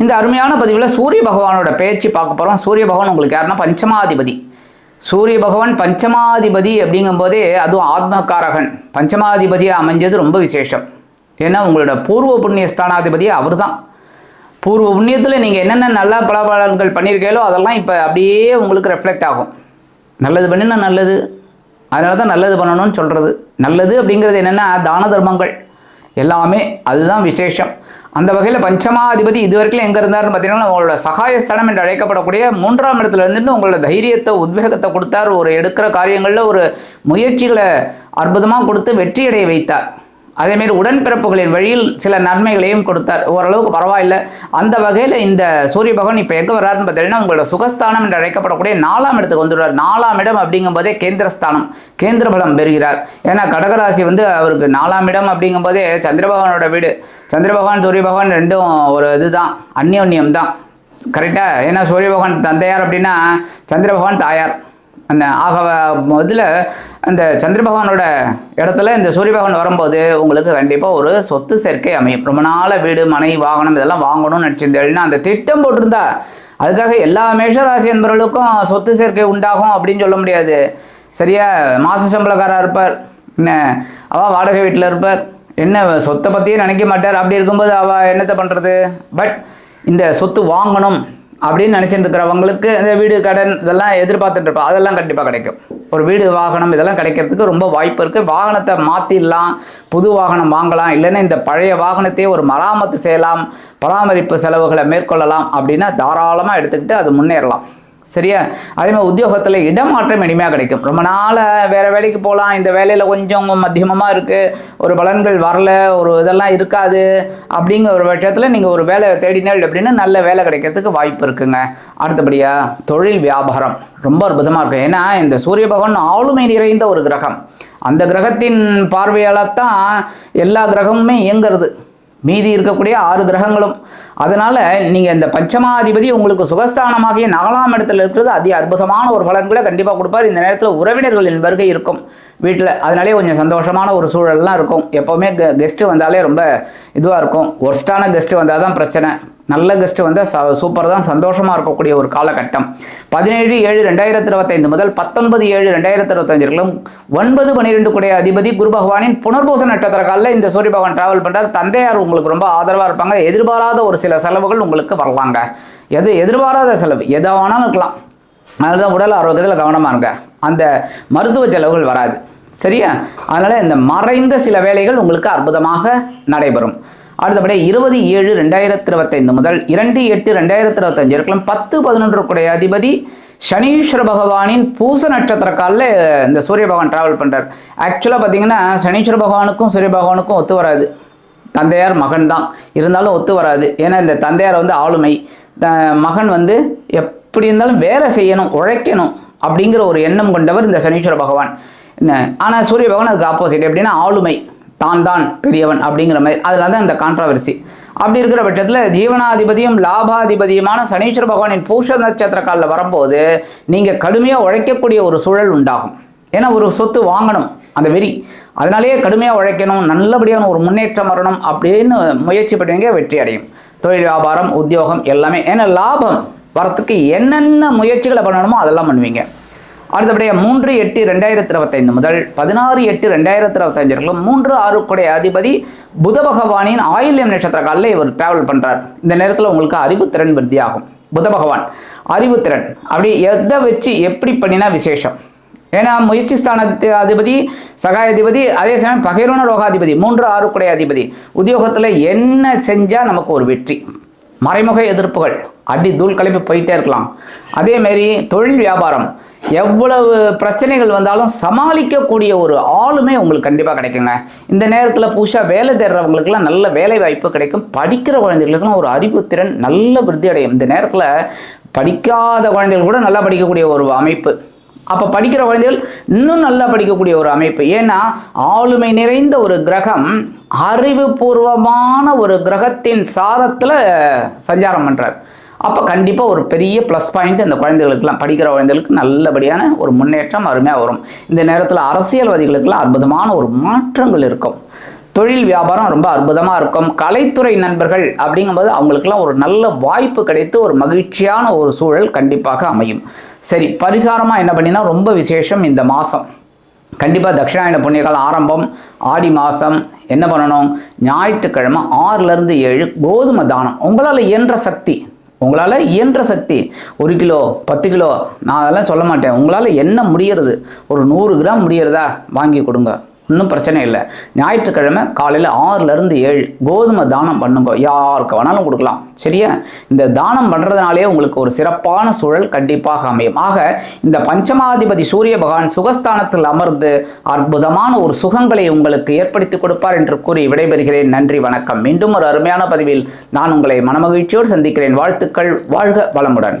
இந்த அருமையான பதிவில் சூரிய பகவானோட பேச்சு பார்க்க போகிறோம் சூரிய பகவான் உங்களுக்கு யாருன்னா பஞ்சமாதிபதி. சூரிய பகவான் பஞ்சமாதிபதி அப்படிங்கும்போதே அதுவும் ஆத்மகாரகன் பஞ்சமாதிபதியாக அமைஞ்சது ரொம்ப விசேஷம். ஏன்னா உங்களோட பூர்வ புண்ணிய ஸ்தானாதிபதி அவர் தான் பூர்வ புண்ணியத்தில் நீங்கள் என்னென்ன நல்ல பலபலன்கள் பண்ணியிருக்கீங்களோ அதெல்லாம் இப்போ அப்படியே உங்களுக்கு ரெஃப்ளெக்ட் ஆகும். நல்லது பண்ணினா நல்லது. அதனால தான் நல்லது பண்ணணும்னு சொல்கிறது நல்லது அப்படிங்கிறது என்னென்னா தான தர்மங்கள். எல்லாமே அதுதான் விசேஷம். அந்த வகையில் பஞ்சமாதிபதி இது வரைக்கும் எங்கே இருந்தார்னு பார்த்தீங்கன்னா உங்களோட சகாயஸ்தானம் என்று அழைக்கப்படக்கூடிய மூன்றாம் இடத்துல இருந்துட்டு உங்களோட தைரியத்தை உத்வேகத்தை கொடுத்தார். ஒரு எடுக்கிற காரியங்களில் ஒரு முயற்சிகளை அற்புதமாக கொடுத்து வெற்றியடைய வைத்தார். அதேமாரி உடன்பிறப்புகளின் வழியில் சில நன்மைகளையும் கொடுத்தார் ஓரளவுக்கு பரவாயில்லை. அந்த வகையில் இந்த சூரிய பகவான் இப்போ எங்கே வர்றாருன்னு பார்த்தீங்கன்னா உங்களோட சுகஸ்தானம் என்று அழைக்கப்படக்கூடிய நாலாம் இடத்துக்கு வந்துடுறார் நாலாம் இடம் அப்படிங்கும்போதே கேந்திரஸ்தானம் கேந்திர பலம் பெறுகிறார். ஏன்னா கடகராசி வந்து அவருக்கு நாலாம் இடம் அப்படிங்கும்போதே சந்திர பகவானோட வீடு. சந்திர பகவான் சூரிய பகவான் ரெண்டும் ஒரு இதுதான் அந்யோன்யம் தான் கரெக்டாக ஏன்னா சூரிய பகவான் தந்தையார் அப்படின்னா சந்திர பகவான் தாயார். அந்த ஆக இதில் அந்த சந்திர பகவானோட இடத்துல இந்த சூரிய பகவான் வரும்போது உங்களுக்கு கண்டிப்பாக ஒரு சொத்து சேர்க்கை அமையும். ரொம்ப நாள வீடு மனை வாகனம் இதெல்லாம் வாங்கணும்னு நினச்சிருந்தேன்னா அந்த திட்டம் போட்டிருந்தா அதுக்காக எல்லா மேஷராசி என்பவர்களுக்கும் சொத்து சேர்க்கை உண்டாகும் அப்படின்னு சொல்ல முடியாது. சரியா? மாச சம்பளக்காராக இருப்பார். என்ன? அவள் வாடகை வீட்டில் இருப்பார். என்ன சொத்தை பற்றியே நினைக்க மாட்டார். அப்படி இருக்கும்போது அவள் என்னத்தை பண்ணுறது பட் இந்த சொத்து வாங்கணும். அப்படின்னு நினச்சிட்டு இருக்கிறவங்களுக்கு இந்த வீடு கடன் இதெல்லாம் எதிர்பார்த்துட்டு இருப்போம் அதெல்லாம் கண்டிப்பாக கிடைக்கும். ஒரு வீடு வாகனம் இதெல்லாம் கிடைக்கிறதுக்கு ரொம்ப வாய்ப்பு இருக்குது வாகனத்தை மாற்றிடலாம் புது வாகனம் வாங்கலாம். இல்லைன்னா இந்த பழைய வாகனத்தையே ஒரு மராமத்து செய்யலாம் பராமரிப்பு செலவுகளை மேற்கொள்ளலாம் அப்படின்னா தாராளமாக எடுத்துக்கிட்டு அது முன்னேறலாம். சரியா? அதே மாதிரி உத்தியோகத்தில் இடமாற்றம் இனிமையாக கிடைக்கும். ரொம்ப நாளாக வேறு வேலைக்கு போகலாம் இந்த வேலையில் கொஞ்சம் மத்தியமமாக இருக்குது ஒரு பலன்கள் வரல. ஒரு இதெல்லாம் இருக்காது. அப்படிங்கிற ஒரு பட்சத்தில் நீங்கள் ஒரு வேலை தேடினால் அப்படின்னு நல்ல வேலை கிடைக்கிறதுக்கு வாய்ப்பு இருக்குங்க. அடுத்தபடியாக தொழில் வியாபாரம். ரொம்ப அற்புதமாக இருக்கும். ஏன்னா இந்த சூரிய பகவான் ஆளுமை நிறைந்த ஒரு கிரகம். அந்த கிரகத்தின் பார்வையால் தான் எல்லா கிரகமுமே இயங்குறது. மீதி இருக்கக்கூடிய ஆறு கிரகங்களும். அதனால் நீங்கள் இந்த பஞ்சமாதிபதி உங்களுக்கு சுகஸ்தானமாகிய நாலாம் இடத்துல இருக்கிறது அதி அற்புதமான ஒரு பலன்களை கண்டிப்பாக கொடுப்பார். இந்த நேரத்தில் உறவினர்களின் வருகை இருக்கும் வீட்டில். அதனாலே கொஞ்சம் சந்தோஷமான ஒரு சூழல்லாம் இருக்கும். எப்போவுமே கெ கெஸ்ட்டு வந்தாலே ரொம்ப இதுவாக இருக்கும். ஒர்ஸ்டான கெஸ்ட்டு வந்தால் தான் பிரச்சனை. நல்ல கெஸ்ட்டு வந்தால் ச சூப்பர் தான். சந்தோஷமாக இருக்கக்கூடிய ஒரு காலகட்டம். பதினேழு ஏழு ரெண்டாயிரத்தி இருபத்தைந்து முதல் பத்தொன்பது ஏழு ரெண்டாயிரத்தி இருபத்தஞ்சிற்கும் ஒன்பது பன்னிரெண்டு குடைய அதிபதி குரு பகவானின் புனர்பூச நட்சத்திர காலில் இந்த சூரிய பகவான் டிராவல் பண்ணுறார் தந்தையார் உங்களுக்கு ரொம்ப ஆதரவாக இருப்பாங்க. எதிர்பாராத ஒரு சில செலவுகள் உங்களுக்கு வரலாங்க. எது எதிர்பாராத செலவு. எதை வேணாலும் இருக்கலாம். அதனால உடல் ஆரோக்கியத்தில் கவனமாக இருங்க. அந்த மருத்துவ செலவுகள் வராது. சரியா? அதனால் இந்த மறைந்த சில வேலைகள் உங்களுக்கு அற்புதமாக நடைபெறும். அடுத்தபடி இருபது ஏழு ரெண்டாயிரத்தி இருபத்தைந்து முதல் இரண்டு எட்டு ரெண்டாயிரத்தி இருபத்தஞ்சு இருக்கலாம் பத்து பதினொன்று அதிபதி சனீஸ்வர பகவானின் பூச நட்சத்திர காலில் இந்த சூரிய பகவான் டிராவல் பண்ணுறார் ஆக்சுவலாக பார்த்தீங்கன்னா சனீஸ்வர பகவானுக்கும் சூரிய பகவானுக்கும் ஒத்து வராது. தந்தையார் மகன் தான். இருந்தாலும் ஒத்து வராது. ஏன்னா இந்த தந்தையார் வந்து ஆளுமை. த- மகன் வந்து எப்படி இருந்தாலும் வேலை செய்யணும் உழைக்கணும் அப்படிங்கிற ஒரு எண்ணம் கொண்டவர் இந்த சனீஸ்வர பகவான். என்ன? ஆனால் சூரிய பகவான் அதுக்கு ஆப்போசிட் எப்படின்னா ஆளுமை. தான் தான் பெரியவன் அப்படிங்கிற மாதிரி. அதில் தான் இந்த கான்ட்ரவர்சி அப்படி இருக்கிற பட்சத்தில் ஜீவனாதிபதியும் லாபாதிபதியுமான சனீஸ்வர பகவானின் பூஷ நட்சத்திர காலில் வரும்போது நீங்கள் கடுமையாக உழைக்கக்கூடிய ஒரு சூழல் உண்டாகும். ஏன்னா ஒரு சொத்து வாங்கணும் அந்த வெறி. அதனாலேயே கடுமையாக உழைக்கணும் நல்லபடியான ஒரு முன்னேற்றம் வரணும் அப்படின்னு முயற்சி பண்ணுவீங்க வெற்றி அடையும். தொழில் வியாபாரம் உத்தியோகம் எல்லாமே. ஏன்னா லாபம் வரத்துக்கு என்னென்ன முயற்சிகளை பண்ணணுமோ அதெல்லாம் பண்ணுவீங்க. அடுத்தபடியாக மூன்று எட்டு ரெண்டாயிரத்தி இருபத்தைந்து முதல் பதினாறு எட்டு ரெண்டாயிரத்தி இருபத்தஞ்சிலும் மூன்று ஆறு அதிபதி புத பகவானின் ஆயில்யம் நட்சத்திர காலில் இவர் டிராவல் பண்ணுறார் இந்த நேரத்தில் உங்களுக்கு அறிவுத்திறன் விருத்தியாகும். புத பகவான் அறிவுத்திறன் அப்படி எதை வச்சு எப்படி பண்ணினா விசேஷம்? ஏன்னா முயற்சி ஸ்தானத்து அதிபதி சகாயாதிபதி அதே சமயம் பகைரோன ரோகாதிபதி மூன்று ஆறு அதிபதி உத்தியோகத்தில் என்ன செஞ்சால் நமக்கு ஒரு வெற்றி? மறைமுக எதிர்ப்புகள். அடி தூள் கலப்பி போயிட்டே இருக்கலாம். அதேமாரி தொழில் வியாபாரம். எவ்வளவு பிரச்சனைகள் வந்தாலும் சமாளிக்கக்கூடிய ஒரு ஆளுமே உங்களுக்கு கண்டிப்பாக கிடைக்குங்க. இந்த நேரத்தில் புதுசாக வேலை தேடுறவங்களுக்குலாம் நல்ல வேலை வாய்ப்பு கிடைக்கும். படிக்கிற குழந்தைகளுக்குலாம் ஒரு அறிவுத்திறன் நல்ல விருத்தி அடையும். இந்த நேரத்தில் படிக்காத குழந்தைகள் கூட நல்லா படிக்கக்கூடிய ஒரு அமைப்பு. அப்போ படிக்கிற குழந்தைகள் இன்னும் நல்லா படிக்கக்கூடிய ஒரு அமைப்பு. ஏன்னா ஆளுமை நிறைந்த ஒரு கிரகம் அறிவுபூர்வமான ஒரு கிரகத்தின் சாரத்தில் சஞ்சாரம் பண்ணுறார் அப்போ கண்டிப்பாக ஒரு பெரிய ப்ளஸ் பாயிண்ட் இந்த குழந்தைகளுக்கெல்லாம் படிக்கிற குழந்தைகளுக்கு நல்லபடியான ஒரு முன்னேற்றம் அருமையாக வரும். இந்த நேரத்தில் அரசியல்வாதிகளுக்கெல்லாம் அற்புதமான ஒரு மாற்றங்கள் இருக்கும். தொழில் வியாபாரம் ரொம்ப அற்புதமாக இருக்கும். கலைத்துறை நண்பர்கள் அப்படிங்கும்போது அவங்களுக்கெல்லாம் ஒரு நல்ல வாய்ப்பு கிடைத்து ஒரு மகிழ்ச்சியான ஒரு சூழல் கண்டிப்பாக அமையும். சரி பரிகாரமாக என்ன பண்ணினா ரொம்ப விசேஷம் இந்த மாதம் கண்டிப்பாக தட்சிணாயன புண்ணியகால ஆரம்பம் ஆடி மாதம் என்ன பண்ணணும்? ஞாயிற்றுக்கிழமை ஆறுலேருந்து ஏழு கோதுமை தானம். உங்களால் இயன்ற சக்தி உங்களால் இயன்ற சக்தி ஒரு கிலோ பத்து கிலோ நான் அதெல்லாம் சொல்ல மாட்டேன். உங்களால் என்ன முடியறது ஒரு நூறு கிராம் முடியறதா வாங்கி கொடுங்க. ஒன்றும் பிரச்சனை இல்லை. ஞாயிற்றுக்கிழமை காலையில் ஆறுலேருந்து ஏழு கோதுமை தானம் பண்ணுங்க. யாருக்கு வேணாலும் கொடுக்கலாம். சரியா? இந்த தானம் பண்ணுறதுனாலே உங்களுக்கு ஒரு சிறப்பான சூழல் கண்டிப்பாக அமையும். ஆக இந்த பஞ்சமாதிபதி சூரிய பகவான் சுகஸ்தானத்தில் அமர்ந்து அற்புதமான ஒரு சுகங்களை உங்களுக்கு ஏற்படுத்தி கொடுப்பார் என்று கூறி விடைபெறுகிறேன். நன்றி வணக்கம். மீண்டும் ஒரு அருமையான பதிவில் நான் உங்களை மனமகிழ்ச்சியோடு சந்திக்கிறேன். வாழ்த்துக்கள். வாழ்க வளமுடன்.